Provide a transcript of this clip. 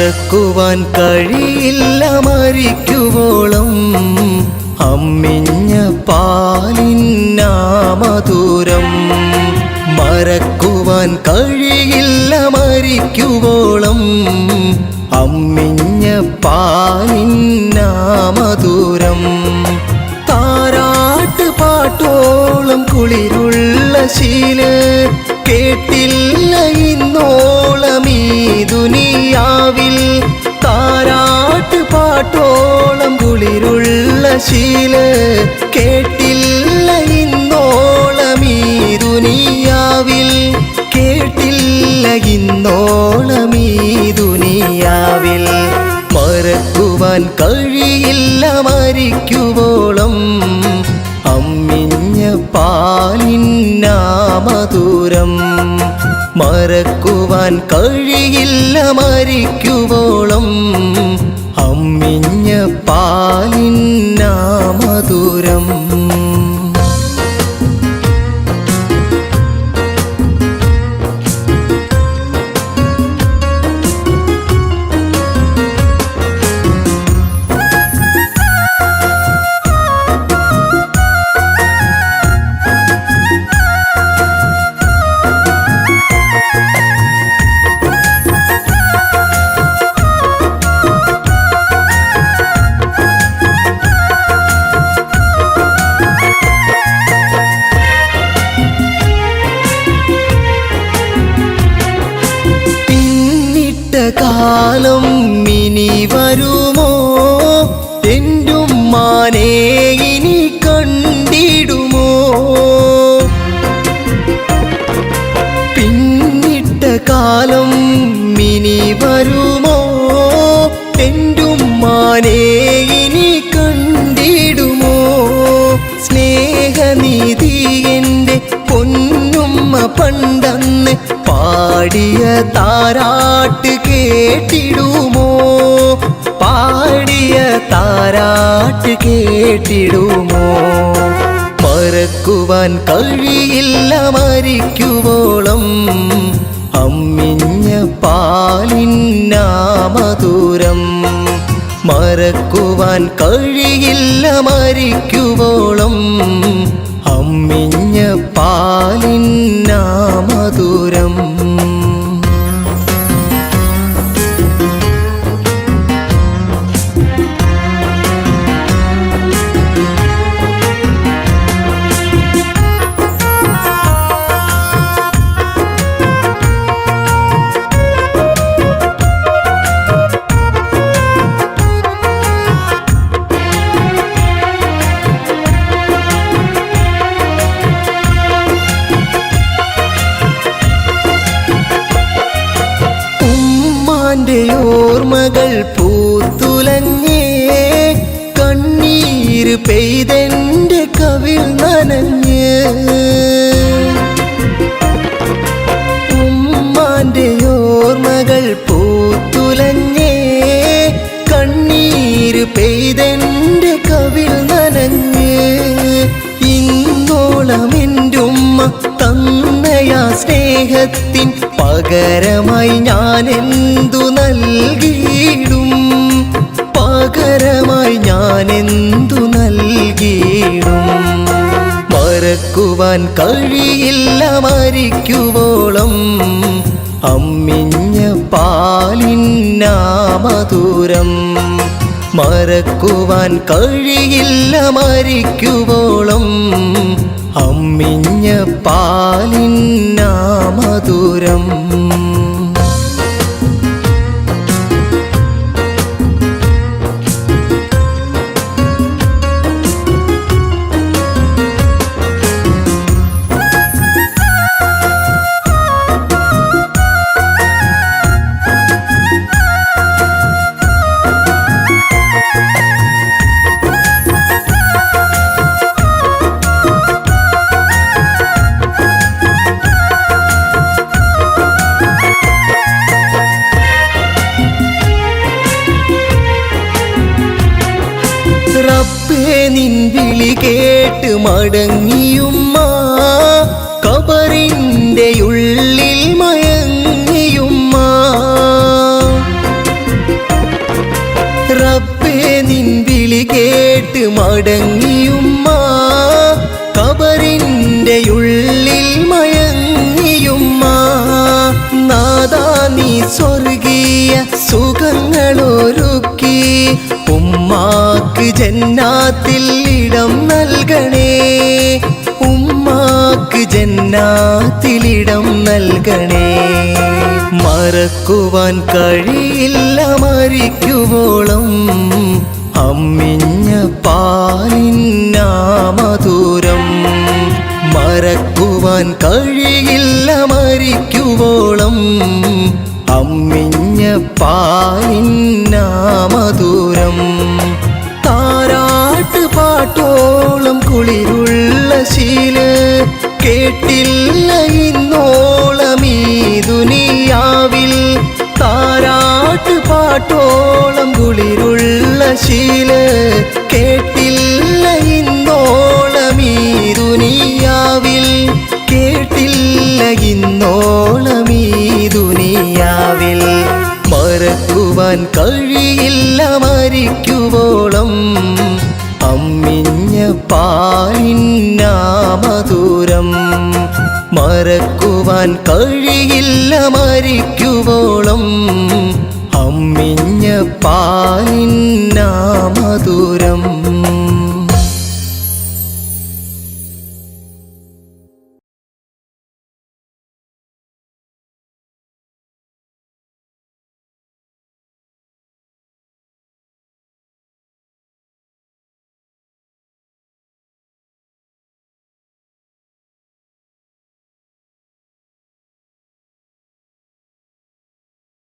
മറക്കുവാൻ കഴിയില്ല മരിക്കുവോളം. അമ്മിഞ്ഞ പാലിന്നാമധുരം മറക്കുവാൻ കഴിയില്ല മരിക്കുവോളം. അമ്മിഞ്ഞ പാലിന്നാമധുരം താരാട്ട് പാട്ടോളം കുളിരുള്ള ശീല കേട്ടില്ല ഇന്നോളം ശീല കേട്ടില്ല ഇന്നോളം ഈ ദുനിയാവിൽ കേട്ടില്ല ഇന്നോളം ഈ ദുനിയാവിൽ മറക്കുവാൻ കഴിയില്ല മരിക്കുവോളം. അമ്മിഞ്ഞ പാലിന്നാമധുരം മറക്കുവാൻ കഴിയില്ല മരിക്കുവോളം. അമ്മിഞ്ഞ പാലിന്നാമധുരം കാലം മിനി വരുമോ? എന്റുമ്മാനെ ഇനി കണ്ടിടുമോ? പിന്നിട്ട കാലം മിനി വരുമോ? എന്റുമ്മാനെ ഇനി കണ്ടിടുമോ? സ്നേഹനിധി പാടിയ താരാട്ട് കേട്ടിടുമോ? പാടിയ താരാട്ട് കേട്ടിടുമോ? പറക്കുവാൻ കഴിയില്ല മരിക്കുവോളം അമ്മിഞ്ഞ പാലിന്നാമധുരം മറക്കുവാൻ കഴിയില്ല മരിക്കുവോളം അമ്മിഞ്ഞ പാലിന്നാമധുരം ഉമ്മാന്റെ ഓർമ്മകൾ പൂത്തുലഞ്ഞേ കണ്ണീര് പെയ്തെന്റെ കവിൽ നനഞ്ഞ്. ഉമ്മാന്റെ ഓർമ്മകൾ പൂത്തുലഞ്ഞേ കണ്ണീര് പെയ്തെന്റെ കവിൽ നനഞ്ഞ്. ഇന്നോളം എന്റെ ഉമ്മ തന്നയാ സ്നേഹത്തിൻ പകരമായി ഞാൻ എന്തു നൽകിയിടും? പകരമായി ഞാൻ എന്തു നൽകിയിടും? മറക്കുവാൻ കഴിയില്ല മരിക്കുവോളം. അമ്മിഞ്ഞ പാലിന്നാമധുരം മറക്കുവാൻ കഴിയില്ല മരിക്കുവോളം. അമ്മിഞ്ഞ പാലിന്നാമധുരം നിൻ വിളി കേട്ട് മടങ്ങിയുമ്മ. കബറിന്റെ ഉള്ളിൽ മയങ്ങിയുമ്മ. റബ്ബേ നിൻ വിളി കേട്ട് മടങ്ങിയുമ്മ. കബറിന്റെ ഉള്ളിൽ മയങ്ങിയുമ്മ. നാദാ നീ സ്വർഗീയ സുഖങ്ങളൊരു ജന്നാത്തിൽ ഇടം നൽകണേ. ഉമ്മാക്ക് ജന്നാത്തിലിടം നൽകണേ. മറക്കുവാൻ കഴിയില്ല മരിക്കുവോളം. അമ്മിഞ്ഞ പാലിന്നാമധുരം മറക്കുവാൻ കഴിയില്ല മരിക്കുവോളം. അമ്മിഞ്ഞ പാലിന്നാമധുരം കേട്ടില്ല ഇന്നോളം ഈ ദുനിയാവിൽ. താരാട്ട് പാട്ടോളം കുളിരുള്ള ശീല. കേട്ടില്ല ഇന്നോളം ഈ ദുനിയാവിൽ. കേട്ടില്ല ഇന്നോളം മറക്കുവാൻ കഴിയില്ല മരിക്കുവോളം. അമ്മിഞ്ഞ പാലിന്നാമധുരം മറക്കുവാൻ കഴിയില്ല മരിക്കുവോളം. അമ്മിഞ്ഞ പാലിന്നാമധുരം